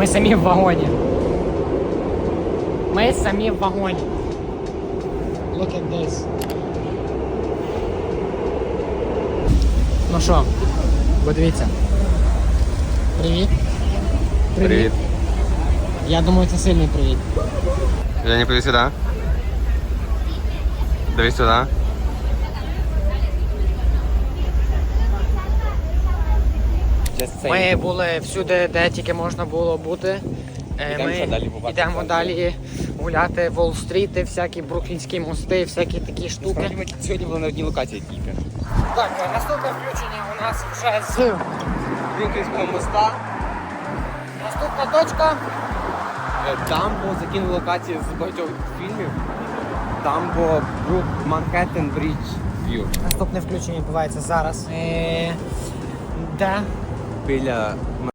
Ми самі в вагоні. Ми самі в вагоні. Look at this. Ну що, подивіться. Привіт. Привіт. Я думаю, це сильний привіт. Женя, подивись сюди. Дивись сюди. Ми були всюди, де тільки можна було бути. Е, Ідемо Ми ще далі йдемо далі гуляти Волл-стріти, всякі бруклінські мости, всякі такі штуки. Ми сьогодні були на одній локації тільки. Так, наступне включення у нас вже з Брюкінського моста. наступна точка. Е, Там по локації з багатьох фільмів. Там по Брук Манхеттен Брідж В'ю. Наступне включення відбувається зараз. Е, де espelha